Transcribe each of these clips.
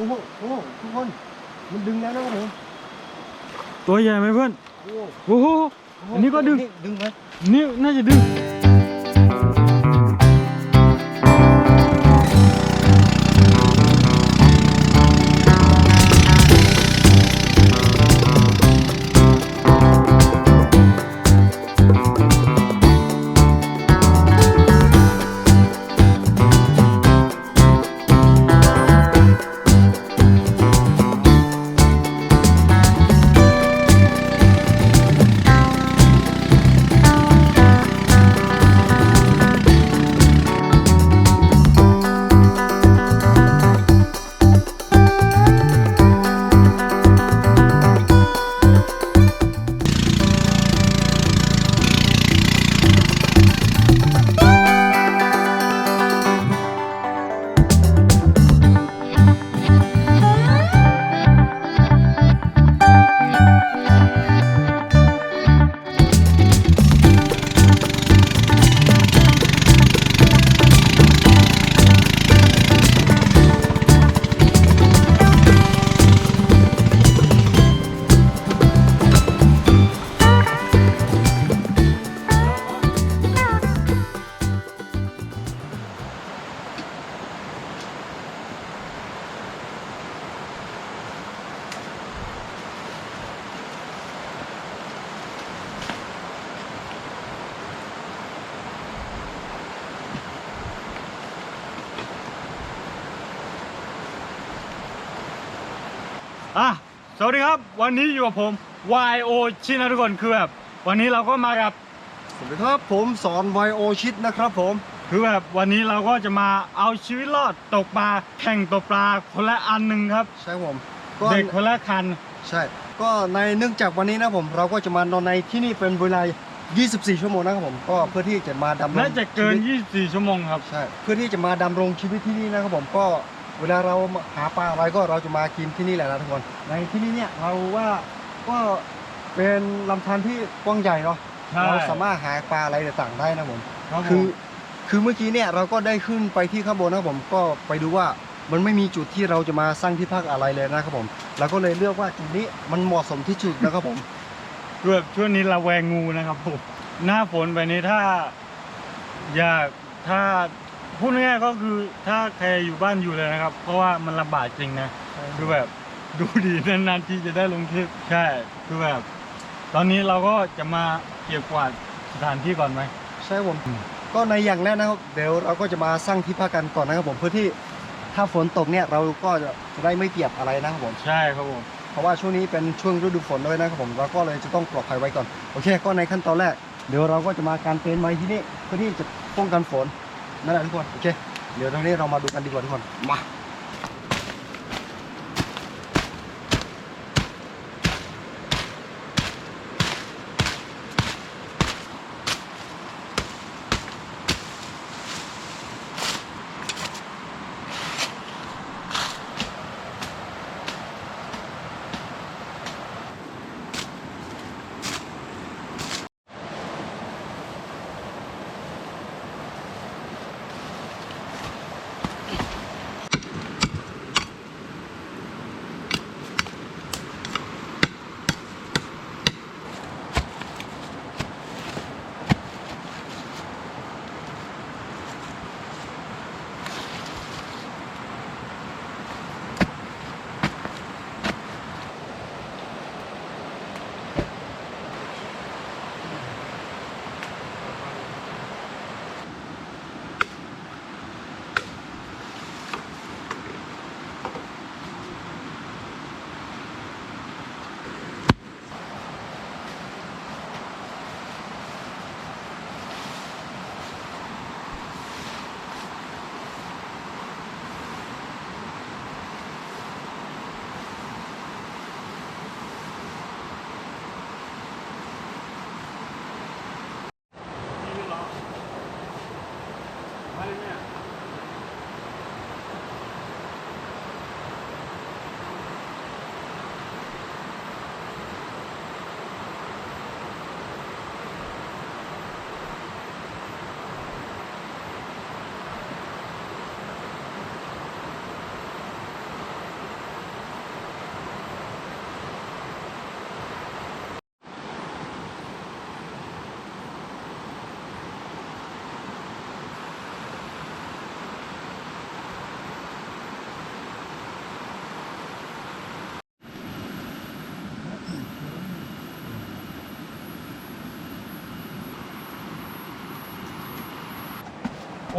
โอ้โหโอ้โหทุกคน มันดึงแล้วนะครับผมตัวใหญ่ไหมเพื่อนโอ้โหโอ้โหอันนี้ก็ดึง ดึงไหมนี่น่าจะดึง อะสวัสดีครับ วันนี้อยู่กับผม YO ชินะทุกคนคือแบบวันนี้เราก็มากับสวัสดีครับผมสอนไวโอชิดนะครับผม คือแบบวันนี้เราก็จะมาเอาชีวิตรอดตกปลาแข่งตกปลาคนละอันหนึ่งครับ ใช่ผมก็เด็กคนละคัน ใช่ ก็ในเนื่องจากวันนี้นะผม เราก็จะมานอนในที่นี่เป็นเวลา 24 ชั่วโมงนะครับผมก็เพื่อที่จะมาดำรงน่าจะเกิน ชีวิต24 ชั่วโมงครับ ใช่ เพื่อที่จะมาดำรงชีวิตที่นี่นะครับผมก็ เวลาเราหาปลาอะไรก็เราจะมากินที่นี่แหละนะทุกคนในที่นี่เนี่ยเราว่าก็เป็นลำธารที่กว้างใหญ่เนาะใช่เราสามารถหาปลาอะไรต่างๆได้นะผมครับผคือมคือเมื่อกี้เนี่ยเราก็ได้ขึ้นไปที่ข้างบนนะครับผมก็ไปดูว่ามันไม่มีจุดที่เราจะมาสร้างที่พักอะไรเลยนะครับผมเราก็เลยเลือกว่าจุดนี้มันเหมาะสมที่สุดนะครับผมคือแบบช่วงนี้เราแวงงูนะครับผมหน้าฝนไปนี้ถ้า อยากถ้า พูดง่ายๆก็คือถ้าใครอยู่บ้านอยู่เลยนะครับ เพราะว่ามันลำบากจริงนะคือแบบดูดีนานๆที่จะได้ลงคลิปใช่คือแบบ ตอนนี้เราก็จะมาเก็บกวาดสถานที่ก่อนไหมใช่ครับผมก็ในอย่างแรกนะครับเดี๋ยวเราก็จะมาสร้างที่พักกันก่อนนะครับผมเพื่อที่ถ้าฝนตกเนี่ยเราก็จะจะได้ไม่เปียกอะไรนะครับผมใช่ครับผมเพราะว่าช่วงนี้เป็นช่วงฤดูฝนด้วยนะครับผมเราก็เลยจะต้องปลอดภัยไว้ก่อนโอเค ก็ในขั้นตอนแรก เดี๋ยวเราก็จะมาการเต็นท์ไว้ที่นี่เพื่อที่จะป้องกันฝน นั่นแหละทุกคน โอเค เดี๋ยวตรงนี้เรามาดูกันดีกว่าทุกคน มา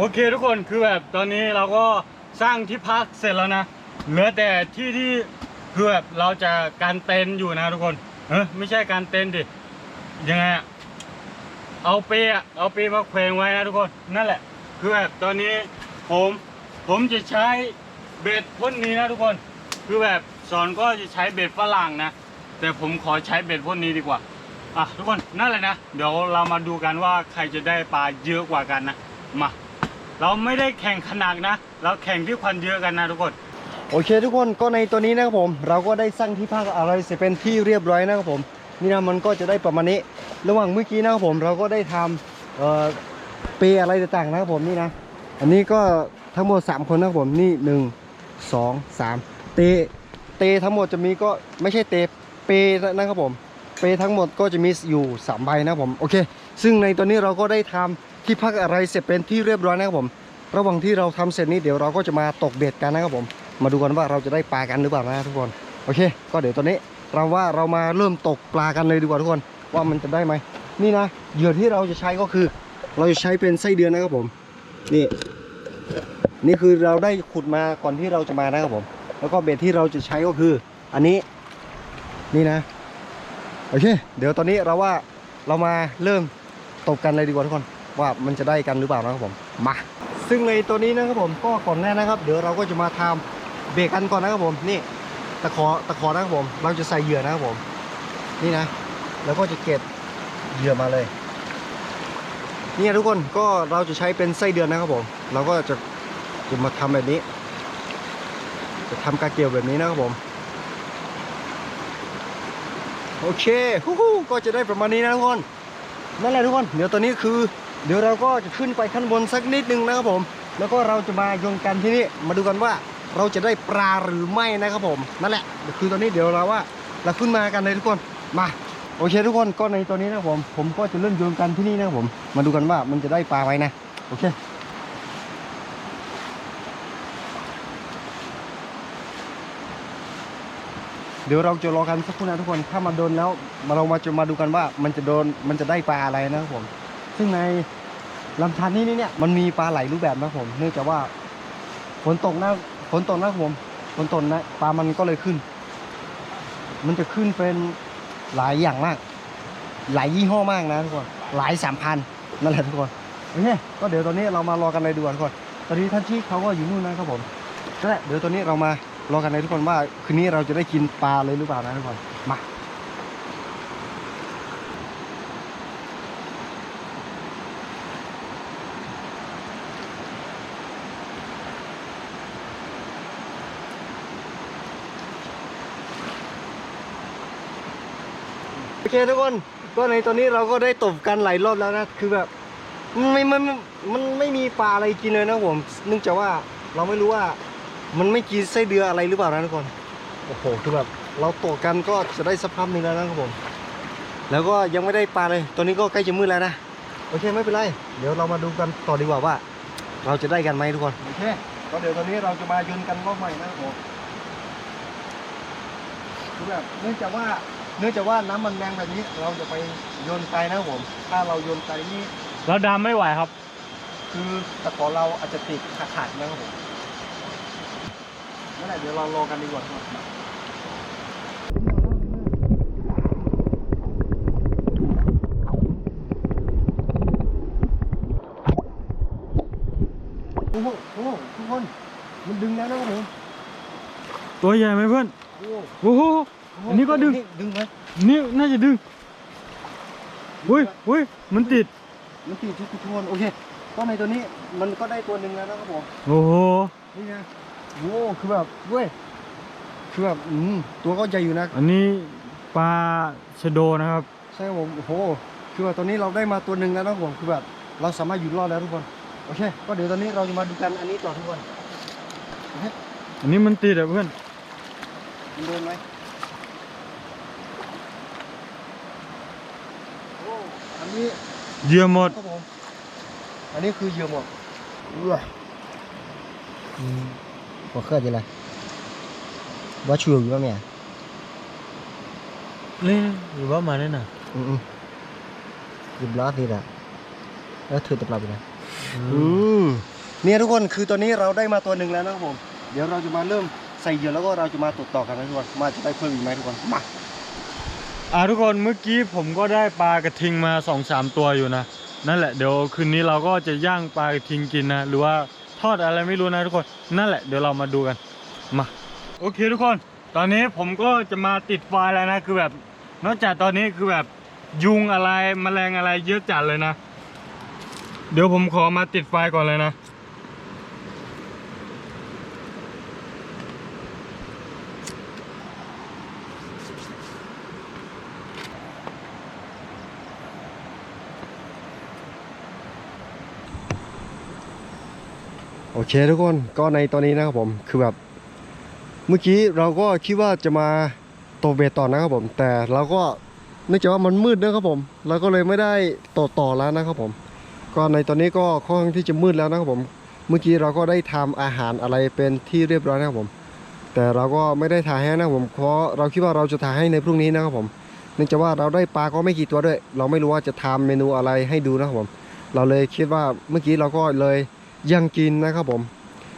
โอเคทุกคนคือแบบตอนนี้เราก็สร้างที่พักเสร็จแล้วนะเหลือแต่ที่ที่คือแบบเราจะการเต็นท์อยู่นะทุกคนเออไม่ใช่การเต็นท์ดิยังไงอะเอาเปอะเอาเปมาแขวนไว้นะทุกคนนั่นแหละ คือแบบตอนนี้ผมผมจะใช้เบ็ดพ่นนี้นะทุกคน คือแบบสอนก็จะใช้เบ็ดฝรั่งนะ แต่ผมขอใช้เบ็ดพ่นนี้ดีกว่าอะทุกคนนั่นแหละนะ เดี๋ยวเรามาดูกันว่าใครจะได้ปลาเยอะกว่ากันนะมา เราไม่ได้แข่งขนาดนะ เราแข่งที่ควันเยอะกันนะทุกคน โอเคทุกคนก็ในตัวนี้นะครับผม เราก็ได้สร้างที่พักอะไรเสร็จเป็นที่เรียบร้อยนะครับผม นี่นะมันก็จะได้ประมาณนี้ ระหว่างเมื่อกี้นะครับผมเราก็ได้ทำเอ่อเปย์อะไรต่างๆนะครับผมนี่นะ อันนี้ก็ทั้งหมด 3 คนนะครับผมนี่ 1 2 3 เตเตทั้งหมดจะมีก็ไม่ใช่เตเปย์นะครับผม เปย์ทั้งหมดก็จะมีอยู่3ใบนะครับผมโอเค ซึ่งในตัวนี้เราก็ได้ทำ ที่พักอะไรเสร็จเป็นที่เรียบร้อยนะครับผม ระหว่างที่เราทำเสร็จนี้เดี๋ยวเราก็จะมาตกเบ็ดกันนะครับผม มาดูกันว่าเราจะได้ปลากันหรือเปล่านะทุกคน โอเค ก็เดี๋ยวตอนนี้เราว่าเรามาเริ่มตกปลากันเลยดีกว่าทุกคน ว่ามันจะได้ไหม นี่นะเหยื่อที่เราจะใช้ก็คือ เราจะใช้เป็นไส้เดือนนะครับผม นี่ นี่คือเราได้ขุดมาก่อนที่เราจะมานะครับผม แล้วก็เบ็ดที่เราจะใช้ก็คือ อันนี้ นี่นะ โอเค เดี๋ยวตอนนี้เราว่าเรามาเริ่มตกกันเลยดีกว่าทุกคน ว่ามันจะได้กันหรือเปล่านะครับผมมาซึ่งในตัวนี้นะครับผมก็ก่อนแรกนะครับ เดี๋ยวเราก็จะมาทำเบรกกันก่อนนะครับผมนี่ตะขอตะขอนะครับผม เราจะใส่เหยื่อนะครับผม นี่นะแล้วก็จะเก็บเหยื่อมาเลยนี่ทุกคนก็เราจะใช้เป็นไส้เดือนนะครับผม เราก็จะจะมาทำแบบนี้ จะทำกาเกียวแบบนี้นะครับผมโอเคฮู้ก็จะได้ประมาณนี้นะทุกคนนั่นแหละทุกคน เดี๋ยวตอนนี้คือ เดี๋ยวเราก็จะขึ้นไปข้างบนสักนิดนึงนะครับผม แล้วก็เราจะมาโยนกันที่นี่มาดูกันว่าเราจะได้ปลาหรือไม่นะครับผมนั่นแหละคือตอนนี้เดี๋ยวเราว่าเราขึ้นมากันเลยทุกคนมาโอเคทุกคนก็ในตัวนี้นะครับผมผมก็จะเริ่มโยนกันที่นี่นะครับผม มาดูกันว่ามันจะได้ปลาไหมนะโอเคเดี๋ยวเราจะรอกันสักครู่นะทุกคนถ้ามาโดนแล้วมาเรามาจะมาดูกันว่ามันจะโดนมันจะได้ปลาอะไรนะครับผม ซึ่งในลำธารนี้นี่เนี่ยมันมีปลาไหลรูปแบบนะผม เนื่องจากว่าฝนตกนะฝนตกนะครับผมฝนตกนะปลามันก็เลยขึ้น มันจะขึ้นเป็นหลายอย่างมาก หลายยี่ห้อมากนะทุกคนหลายสามพันนั่นแหละทุกคนโอเคก็เดี๋ยวตอนนี้เรามารอกันเลยดีกว่าทุกคนตอนนี้ท่านชี้เขาก็อยู่นู่นนะครับผมนั่นแหละเดี๋ยวตอนนี้เรามารอกันเลยทุกคนว่าคืนนี้เราจะได้กินปลาเลยหรือเปล่านะทุกคนมา เคทุกคนก็ในตอนนี้เราก็ได้ตบกันหลายรอบแล้วนะคือแบบไม่มันมันมันไม่มีปลาอะไรกินเลยนะผมเนื่องจากว่าเราไม่รู้ว่ามันไม่กินไส้เดือนอะไรหรือเปล่านะทุกคนโอ้โหคือแบบเราตกกันก็จะได้สักพักหนึ่งแล้วนะครับผม แล้วก็ยังไม่ได้ปลาเลย ตอนนี้ก็ใกล้จะมืดแล้วนะโอเคไม่เป็นไร เดี๋ยวเรามาดูกันต่อดีกว่าว่า เราจะได้กันไหมทุกคนโอเคก็เดี๋ยวตอนนี้เราจะมาโยนกันรอบใหม่นะครับผมคือแบบเนื่องจากว่า เนื่องจากว่าน้ำมันแรงแบบนี้ เราจะไปโยนไกลนะครับผม ถ้าเราโยนไกลนี่เราดำไม่ไหวครับ คือตะขอเราอาจจะติดขาดขาดๆนะครับผมนั่นแหละเดี๋ยวเรารอกันดีกว่าครับโอ้โหโอ้โหทุกคน มันดึงแล้วนะครับผมตัวใหญ่ไหมเพื่อนโอ้โห โอ้โห อันนี้ก็ดึง ดึงไหมนี่น่าจะดึงอุ้ยอุ้ยมันติด มันติดทุกคนโอเคก็ในตัวนี้มันก็ได้ตัวหนึ่งแล้วนะครับผม โอ้โห นี่ไงโว้คือแบบเว้ย คือแบบอืมตัวก็ใหญ่อยู่นะ อันนี้ปลาชะโดนะครับ ใช่ครับผมโอ้โห คือแบบตอนนี้เราได้มาตัวหนึ่งแล้วนะครับผมคือแบบเราสามารถอยู่รอดแล้วทุกคน โอเค ก็เดี๋ยวตอนนี้เราจะมาดูกันอันนี้ต่อทุกคนโอเคอันนี้มันติดอะเพื่อนมันโดนไหมโอ้อั นนี้เหยื่อหมดครับผมอันนี้คือเหยื่อหมดเอื้ออืมหัวเครื่องจะอะไรว่าชูอยู่ป่ะเมียนี่หรือว่ามาแน่น่ะอืมๆหยิบล้อสิละแล้วถือตะปรับไปนะอือืมมเนี่ยทุกคนคือตอนนี้เราได้มาตัวหนึ่งแล้วนะครับผม เดี๋ยวเราจะมาเริ่มใส่เหยื่อแล้วก็เราจะมาตรวจต่อกันนะทุกคน มาจะได้เพิ่มอีกไหมทุกคน มา อ่าทุกคนเมื่อกี้ผมก็ได้ปลากระทิงมาสองสามตัวอยู่นะ นั่นแหละเดี๋ยวคืนนี้เราก็จะย่างปลากระทิงกินนะ หรือว่าทอดอะไรไม่รู้นะทุกคนนั่นแหละเดี๋ยวเรามาดูกันมาโอเคทุกคน ตอนนี้ผมก็จะมาติดไฟแล้วนะ คือแบบนอกจากตอนนี้คือแบบยุงอะไรแมลงอะไรเยอะจัดเลยนะ เดี๋ยวผมขอมาติดไฟก่อนเลยนะ โอเคทุกคนก็ในตอนนี้นะครับผมคือแบบ เมื่อกี้เราก็คิดว่าจะมาตกเบ็ดต่อนะครับผม แต่เราก็เนื่องจากว่ามันมืดนะครับผมเราก็เลยไม่ได้ตกต่อแล้วนะครับผม ก็ในตอนนี้ก็ค่อนข้างที่จะมืดแล้วนะครับผม เมื่อกี้เราก็ได้ทำอาหารอะไรเป็นที่เรียบร้อยนะครับผม แต่เราก็ไม่ได้ถ่ายให้นะครับผมเพราะเราคิดว่าเราจะถ่ายให้ในพรุ่งนี้นะครับผมเนื่องจากว่าเราได้ปลาก็ไม่กี่ตัวด้วย เราไม่รู้ว่าจะทำเมนูอะไรให้ดูนะครับผม เราเลยคิดว่าเมื่อกี้เราก็เลย ยังกินนะครับผม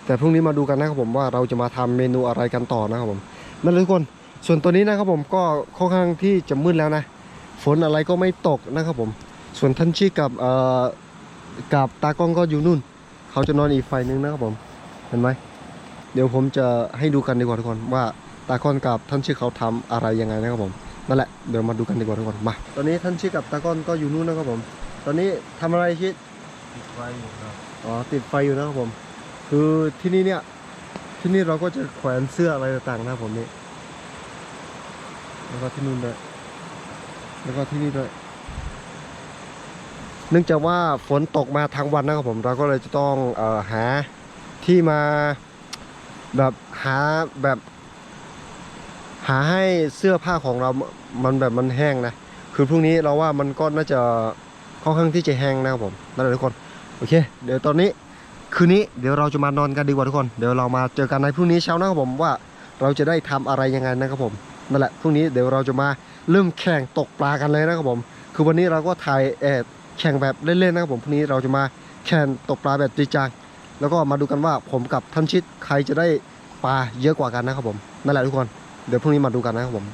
แต่พรุ่งนี้มาดูกันนะครับผมว่าเราจะมาทำเมนูอะไรกันต่อนะครับผมนั่นเลยทุกคน ส่วนตัวนี้นะครับผมก็ค่อนข้างที่จะมืดแล้วนะ ฝนอะไรก็ไม่ตกนะครับผม ส่วนท่านชีกับเอ่อกับตากล้องก็อยู่นู่น เขาจะนอนอีกไฟนึงนะครับผม เห็นไหม เดี๋ยวผมจะให้ดูกันดีกว่าทุกคนว่าตากล้องกับท่านชีเขาทำอะไรยังไงนะครับผมนั่นแหละเดี๋ยวมาดูกันดีกว่าทุกคนมา ตอนนี้ท่านชีกับตากล้องก็อยู่นู่นนะครับผม ตอนนี้ทำอะไรชิดติดไฟอยู่ครับ อ๋อติดไฟอยู่นะครับผม คือที่นี่เนี่ย ที่นี่เราก็จะแขวนเสื้ออะไรต่างๆนะครับผมนี่แล้วก็ที่นู่นด้วยแล้วก็ที่นี่ด้วยเนื่องจากว่าฝนตกมาทั้งวันนะครับผม เราก็เลยจะต้องเอ่อหาที่มาแบบหาแบบ หาให้เสื้อผ้าของเรา มันแบบมันแห้งนะ คือพรุ่งนี้เราว่ามันก็น่าจะค่อนข้างที่จะแห้งนะครับผมนั่นแหละทุกคน โอเค เดี๋ยวตอนนี้คืนนี้เดี๋ยวเราจะมานอนกันดีกว่าทุกคน เดี๋ยวเรามาเจอกันในพรุ่งนี้เช้านะครับผมว่าเราจะได้ทำอะไรยังไงนะครับผมนั่นแหละพรุ่งนี้เดี๋ยวเราจะมาเริ่มแข่งตกปลากันเลยนะครับผม คือวันนี้เราก็ถ่ายเออแข่งแบบเล่นๆนะครับผมพรุ่งนี้เราจะมาแข่งตกปลาแบบจริงจังแล้วก็มาดูกันว่าผมกับท่านชิดใครจะได้ปลาเยอะกว่ากันนะครับผมนั่นแหละทุกคนเดี๋ยวพรุ่งนี้มาดูกันนะครับผม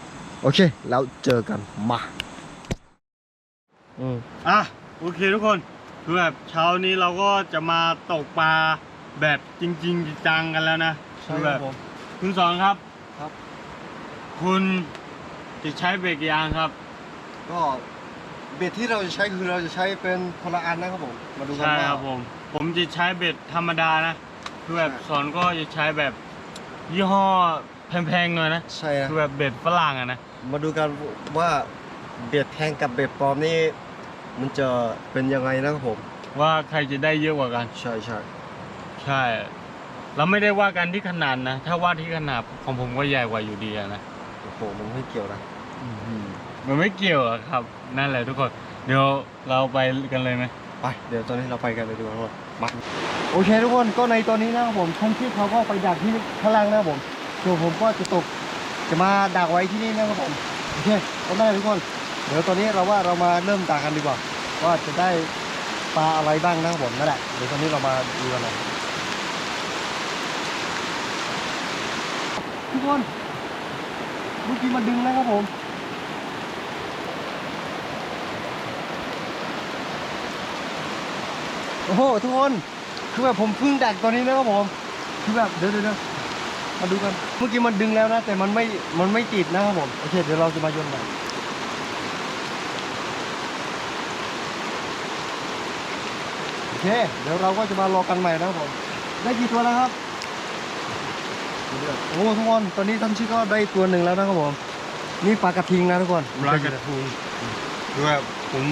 โอเค แล้วเจอกันมาอืมอะโอเคทุกคน คือแบบเช้านี้เราก็จะมาตกปลาแบบจริงๆจังๆกันแล้วนะคือแบบคุณสอนครับครับ คุณจะใช้เบรกยางครับ ก็เบ็ดที่เราจะใช้คือเราจะใช้เป็นคนละอันนะครับผมมาดูกันใช่ว่าครับผมผมจะใช้เบ็ดธรรมดานะคือแบบใช่สอนก็จะใช้แบบยี่ห้อแพงๆหน่อยนะใช่นะคือแบบเบ็ดฝรั่งอะนะมาดูกันว่าเบ็ดแทงกับเบ็ดปลอมนี่ มันจะเป็นยังไงนะครับผม ว่าใครจะได้เยอะกว่ากัน ใช่ใช่ใช่เราไม่ได้ว่ากันที่ขนาดนะ ถ้าว่าที่ขนาดของผมก็ใหญ่กว่าอยู่ดีอะนะโอ้โหมันไม่เกี่ยวนะมันไม่เกี่ยวอะครับ นั่นแหละทุกคน เดี๋ยวเราไปกันเลยไหมไปเดี๋ยวตอนนี้เราไปกันเลยดีกว่าทุกคนมาโอเคทุกคนก็ในตอนนี้นะครับผมท่านที่เขาก็ไปดักที่ข้างล่างนะครับผมส่วนผมก็จะตกจะมาดักไว้ที่นี่นะครับผมโอเคก็ได้ทุกคน เดี๋ยวตอนนี้เราว่าเรามาเริ่มดักกันดีกว่า ว่าจะได้ปลาอะไรบ้างนะครับผมนั่นแหละเดี๋ยวตอนนี้เรามาดูกันเลยทุกคนเมื่อกี้มันดึงนะครับผมโอ้โหทุกคนคือแบบผมเพิ่งดักตอนนี้นะครับผมคือแบบเดี๋ยวเดี๋ยวเดี๋ยวมาดูกัน เมื่อกี้มันดึงแล้วนะ แต่มันไม่มันไม่ติดนะครับผมโอเคเดี๋ยวเราจะมาโยนใหม่โอ เค เดี๋ยวเราก็จะมารอกันใหม่นะครับผม ได้กี่ตัวแล้วครับ โอ้ทุกคน ตอนนี้ท่านชื่อก็ได้ตัวหนึ่งแล้วนะครับผม นี่ปลากระทิงนะทุกคนปลากระทุงคือแบบผม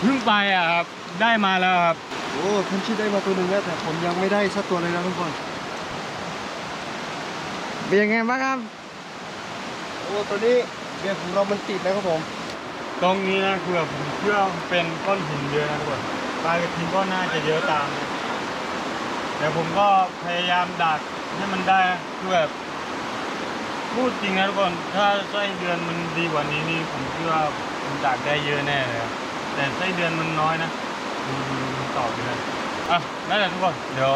เพิ่งไปอะครับ ได้มาแล้วครับ โอ้ท่านชื่อได้มาตัวหนึ่งแล้วแต่ผมยังไม่ได้สักตัวเลยนะทุกคน เป็นยังไงบ้างครับ โอ้ตัวนี้เบียร์ของเรามันติดนะครับผม ตรงนี้นะคือแบบผมเชื่อเป็นก้อนหินเยอะนะทุกคน ปลากระทิงก็น่าจะเยอะตามนะแต่ผมก็พยายามดักให้มันได้คือแบบพูดจริงนะทุกคนถ้าไส้เดือนมันดีกว่านี้นี่ผมเชื่อว่าผมดักได้เยอะแน่เลยครับแต่ไส้เดือนมันน้อยนะดูดูดูต่อเดือนอะนั่นแหละทุกคนเดี๋ยว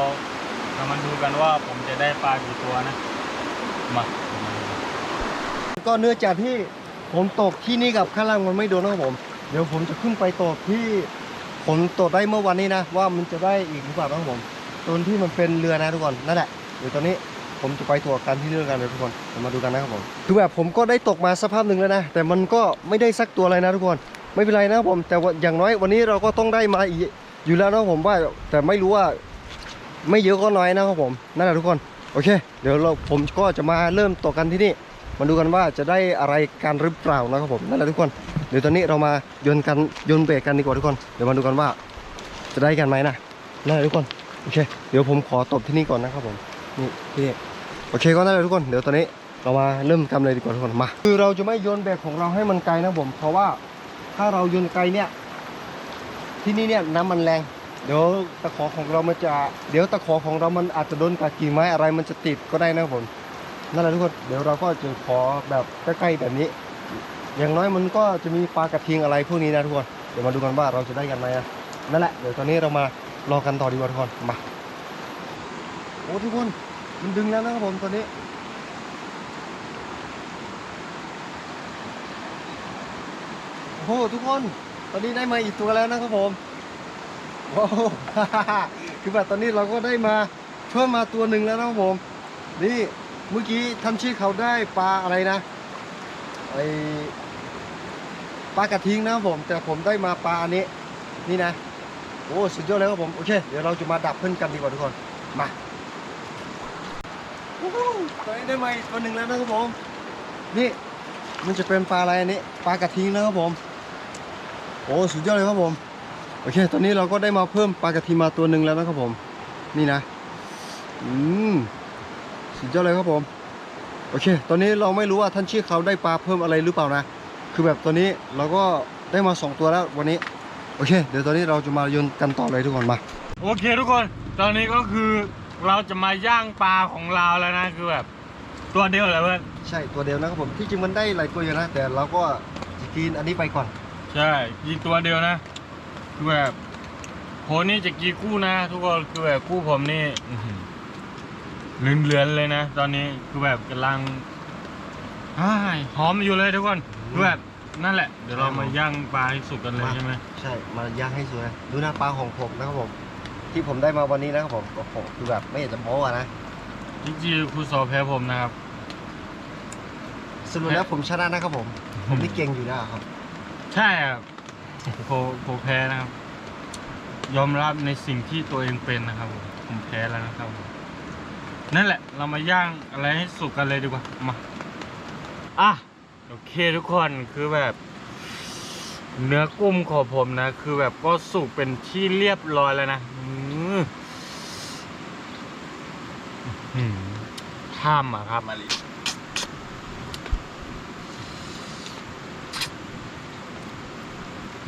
เรามาดูกันว่าผมจะได้ปลากี่ตัวนะมาก็เนื่องจากที่ผมตกที่นี่กับข้างล่างมันไม่โดนนะครับผม เดี๋ยวผมจะขึ้นไปตกที่ ผมตกได้เมื่อวันนี้นะ ว่ามันจะได้อีกหรือเปล่าครับผมตรงที่มันเป็นเรือนะทุกคนนั่นแหละเดี๋ยวตอนนี้ผมจะไปตรวจกันที่เรือกันเลยทุกคนเดี๋ยวมาดูกันนะครับผมคือแบบผมก็ได้ตกมาสภาพหนึ่งแล้วนะแต่มันก็ไม่ได้สักตัวอะไรนะทุกคนไม่เป็นไรนะครับผม แต่ว่าอย่างน้อยวันนี้เราก็ต้องได้มาอีกอยู่แล้วนะผมว่า แต่ไม่รู้ว่าไม่เยอะก็น้อยนะครับผมนั่นแหละทุกคนโอเค เดี๋ยวเราผมก็จะมาเริ่มตกกันที่นี่มาดูกันว่าจะได้อะไรกันหรือเปล่านะครับผมนั่นแหละทุกคน เดี๋ยวตอนนี้เรามาโยนกันโยนเบรกกันดีกว่าทุกคน เดี๋ยวมาดูกันว่า จะได้กันไหมนะนั่นแหละทุกคนโอเค เดี๋ยวผมขอตบที่นี่ก่อนนะครับผมนี่ที่โอเคก็นั่นแหละทุกคนเดี๋ยวตอนนี้เรามาเริ่มกันเลยดีกว่าทุกคนมาคือเราจะไม่โยนเบรกของเราให้มันไกลนะผมเพราะว่าถ้าเราโยนไกลเนี่ย ที่นี่เนี่ยน้ำมันแรง เดี๋ยวตะขอของเรามันจะ เดี๋ยวตะขอของเรามันอาจจะโดนกับกิ่งไม้อะไรมันจะติดก็ได้นะผมนั่นแหละทุกคนเดี๋ยวเราก็จะขอแบบใกล้ๆแบบนี้ อย่างน้อยมันก็จะมีปลากระทิงอะไรพวกนี้นะทุกคนเดี๋ยวมาดูกันว่าเราจะได้กันไหมนะนั่นแหละเดี๋ยวตอนนี้เรามารอกันต่อดีกว่าทุกคนมาโอ้ทุกคนมันดึงแล้วนะครับผมตอนนี้โอ้ทุกคนตอนนี้ได้มาอีกตัวแล้วนะครับผมว้าวคือแบบตอนนี้เราก็ได้มาเพิ่มมาตัวหนึ่งแล้วนะครับผม นี่เมื่อกี้ทำชื่อเขาได้ปลาอะไรนะไอ ปลากระทิงนะครับผม แต่ผมได้มาปลาอันนี้นี่นะโอ้สุดยอดเลยครับผมโอเคเดี๋ยวเราจะมาดับเพื่อนกันดีกว่าทุกคนมาวู้ฮู้ตอนนี้ได้มาอีกตัวหนึ่งแล้วนะครับผม นี่มันจะเป็นปลาอะไรอันนี้ปลากระทิงนะครับผมโอ้สุดยอดเลยครับผมโอเค ตอนนี้เราก็ได้มาเพิ่มปลากระทิงมาตัวหนึ่งแล้วนะครับผม นี่นะอืมสุดยอดเลยครับผม โอเค ตอนนี้เราไม่รู้ว่าท่านชื่อเขาได้ปลาเพิ่มอะไรหรือเปล่านะ คือแบบตอนนี้เราก็ได้มาสองตัวแล้ววันนี้ โอเค เดี๋ยวตอนนี้เราจะมาโยนกันต่อเลยทุกคนมา โอเคทุกคน ตอนนี้ก็คือเราจะมาย่างปลาของเราแล้วนะคือแบบตัวเดียวเลยเพื่อนใช่ตัวเดียวนะครับผมที่จริงมันได้หลายตัวอยู่นะ แต่เราก็จะกินอันนี้ไปก่อน ใช่กินตัวเดียวนะ คือแบบโหนี่จะกี่คู่นะ ทุกคนคือแบบคู่ผมนี่อื้อหือเหลือนๆเลยนะ ตอนนี้คือแบบกำลังอ้ายหอมอยู่เลยทุกคน คือแบบนั่นแหละ เดี๋ยวเรามาย่างปลาให้สุกกันเลยใช่ไหมใช่ มาย่างให้สวยนะดูหน้าปลาของผมนะครับผม ที่ผมได้มาวันนี้นะครับผมโอ้โหคือแบบไม่อยากจะโม้อะนะจริงๆครูสอบแพ้ผมนะครับสรุปแล้วผมชนะนะครับผม ผมนี่เก่งอยู่นะครับ ใช่ครับโผโผแพ้นะครับ ยอมรับในสิ่งที่ตัวเองเป็นนะครับผมผมแพ้แล้วนะครับผมนั่นแหละ เรามาย่างอะไรให้สุกกันเลยดีกว่ามาอะ โอเคทุกคนคือแบบ เนื้อกุ้งของผมนะ คือแบบก็สุกเป็นที่เรียบร้อยแล้วนะห้ามอะครับ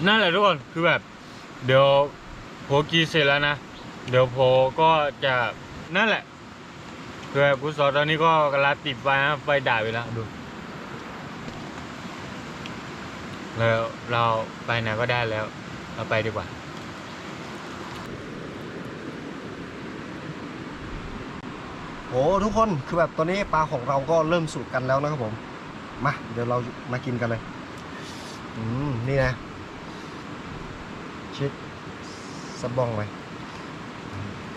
นั่นแหละทุกคนคือแบบ เดี๋ยวโพกีเสร็จแล้วนะ เดี๋ยวโพก็จะนั่นแหละคือแบบกุศลตอนนี้ก็กำลังติดไฟนะไฟด่าไปแล้วดู แล้วเราไปไหนก็ได้แล้ว เราไปดีกว่า โอ้ทุกคนคือแบบตอนนี้ปลาของเราก็เริ่มสุกกันแล้วนะครับผม มา เดี๋ยวเรามากินกันเลย อืม นี่นะ ชิดสะบองไป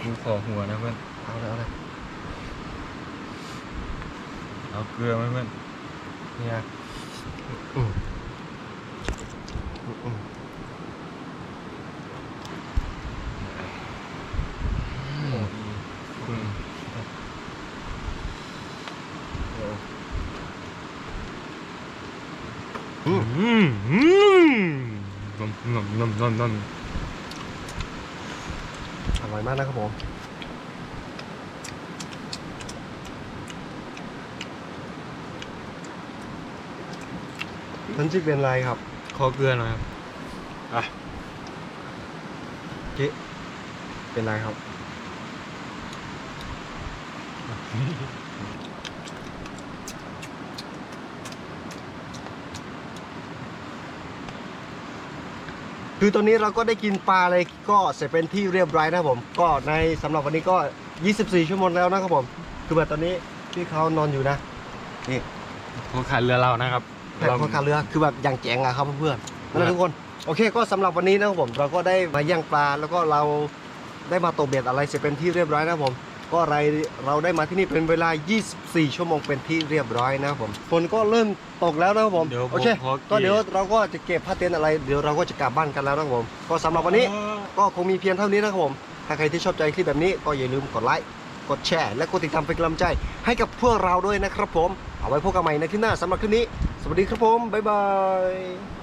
ดูขอหัวนะเพื่อน เอาเลยเอาเลยเอาเกลือไหมเพื่อน นี่นะ นมนมนมนมนมอร่อยมากนะครับผมท่านชื่อเป็นไรครับ ขอเกลือหน่อยครับอะเจ๊เป็นไรครับคือคือตอนนี้เราก็ได้กินปลาอะไรก็เสร็จเป็นที่เรียบร้อยนะครับผม ก็ในสำหรับวันนี้ก็ 24 ชั่วโมงแล้วนะครับผม คือแบบตอนนี้ที่เขานอนอยู่นะ นี่คนขายเรือเรานะครับ แพทย์คนขับเรือคือแบบอย่างแจ๋งอะครับเพื่อนๆนั่นแหละทุกคนโอเคก็สำหรับวันนี้นะครับผมเราก็ได้มาย่างปลาแล้วก็เราได้มาตกเบ็ดอะไรเสร็จเป็นที่เรียบร้อยนะครับผมก็อะไรเราได้มาที่นี่เป็นเวลา 24 ชั่วโมงเป็นที่เรียบร้อยนะครับผมฝนก็เริ่มตกแล้วนะครับผมเดี๋ยวผมโอเคขอก็เดี๋ยวเราก็จะเก็บผ้าเต็นท์อะไรเดี๋ยวเราก็จะกลับบ้านกันแล้วนะครับผม ก็สำหรับวันนี้ก็คงมีเพียงเท่านี้นะครับผมถ้าใครที่ชอบใจคลิปแบบนี้ก็อย่าลืมกดไลค์กดแชร์ และกดติดตามเป็นกำลังใจให้กับพวกเราด้วยนะครับผม เอาไว้พบกันใหม่ในคลิปหน้าสำหรับคลิปนี้ สวัสดีครับผม บ๊ายบาย